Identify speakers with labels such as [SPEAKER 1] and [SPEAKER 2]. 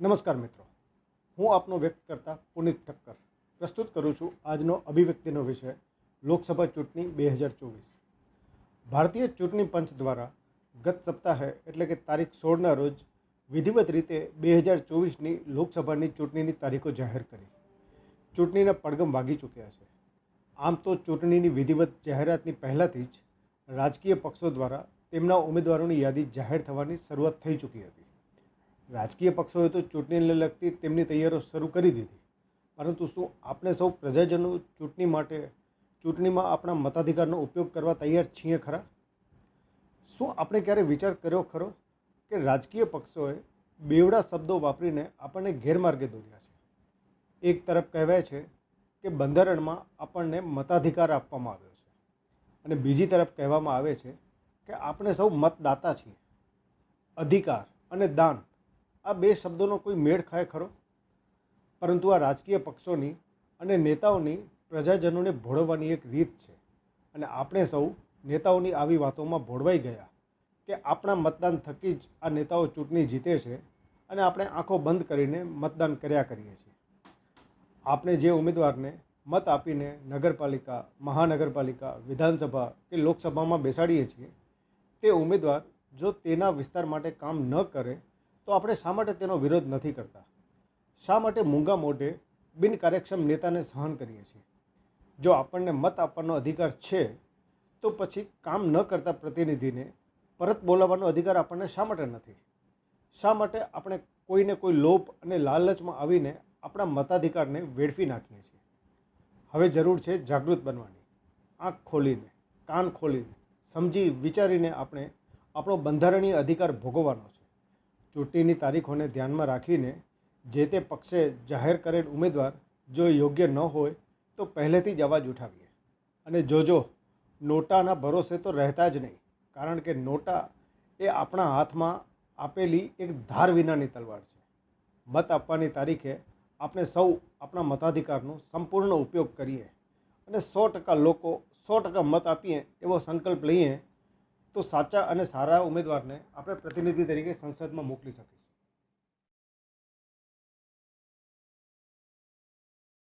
[SPEAKER 1] નમસ્કાર મિત્રો. હું આપનો વ્યક્ત કરતા પુનિત ઠક્કર પ્રસ્તુત કરું છું આજનો અભિવ્યક્તિનો વિષય લોકસભા ચૂંટણી બે હજાર ચોવીસ. ભારતીય ચૂંટણી પંચ દ્વારા ગત સપ્તાહે એટલે કે તારીખ સોળના રોજ વિધિવત રીતે બે હજાર ચોવીસની લોકસભાની ચૂંટણીની તારીખો જાહેર કરી. ચૂંટણીના પડગમ વાગી ચૂક્યા છે. આમ તો ચૂંટણીની વિધિવત જાહેરાતની પહેલાંથી જ રાજકીય પક્ષો દ્વારા તેમના ઉમેદવારોની યાદી જાહેર થવાની શરૂઆત થઈ ચૂકી હતી. રાજકીય પક્ષોએ તો ચૂંટણીને લગતી તેમની તૈયારીઓ શરૂ કરી દીધી. પરંતુ શું આપણે સૌ પ્રજાજનો ચૂંટણી માટે, ચૂંટણીમાં આપણા મતાધિકારનો ઉપયોગ કરવા તૈયાર છીએ ખરા? શું આપણે ક્યારે વિચાર કર્યો ખરો કે રાજકીય પક્ષોએ બેવડા શબ્દો વાપરીને આપણને ગેરમાર્ગે દોર્યા છે? એક તરફ કહેવાય છે કે બંધારણમાં આપણને મતાધિકાર આપવામાં આવ્યો છે. અને બીજી તરફ કહેવામાં આવે છે કે આપણે સૌ મતદાતા છીએ. અધિકાર અને દાન આ બે શબ્દોનો કોઈ મેળ ખાય ખરો? પરંતુ આ રાજકીય પક્ષોની અને નેતાઓની પ્રજાજનોને ભોળવવાની એક રીત છે. અને આપણે સૌ નેતાઓની આવી વાતોમાં ભોળવાઈ ગયા કે આપણા મતદાન થકી જ આ નેતાઓ ચૂંટણી જીતે છે અને આપણે આંખો બંધ કરીને મતદાન કર્યા કરીએ છીએ. આપણે જે ઉમેદવારને મત આપીને નગરપાલિકા, મહાનગરપાલિકા, વિધાનસભા કે લોકસભામાં બેસાડીએ છીએ, તે ઉમેદવાર જો તેના વિસ્તાર માટે કામ ન કરે તો આપણે શા માટે તેનો વિરોધ નથી કરતા? શા માટે મૂંગા મોઢે બિનકાર્યક્ષમ નેતાને સહન કરીએ છીએ? જો આપણને મત આપવાનો અધિકાર છે, તો પછી કામ ન કરતા પ્રતિનિધિને પરત બોલાવવાનો અધિકાર આપણને શા માટે નથી? શા માટે આપણે કોઈને કોઈ લોભ અને લાલચમાં આવીને આપણા મતાધિકારને વેડફી નાખીએ છીએ? હવે જરૂર છે જાગૃત બનવાની. આંખ ખોલીને, કાન ખોલીને, સમજી વિચારીને આપણે આપણો બંધારણીય અધિકાર ભોગવવાનો છે. ચૂંટણીની તારીખોને ધ્યાનમાં રાખીને જે તે પક્ષે જાહેર કરેલ ઉમેદવાર જો યોગ્ય ન હોય, તો પહેલેથી જ અવાજ ઉઠાવીએ. અને જોજો નોટાના ભરોસે તો રહેતા જ નહીં, કારણ કે નોટા એ આપણા હાથમાં આપેલી એક ધાર વિનાની તલવાર છે. મત આપવાની તારીખે આપણે સૌ આપણા મતાધિકારનો સંપૂર્ણ ઉપયોગ કરીએ અને સો ટકા લોકો સો ટકા મત આપીએ એવો સંકલ્પ લઈએ તો સાચા અને સારા ઉમેદવારને આપણે પ્રતિનિધિ તરીકે સંસદમાં મોકલી શકીશું.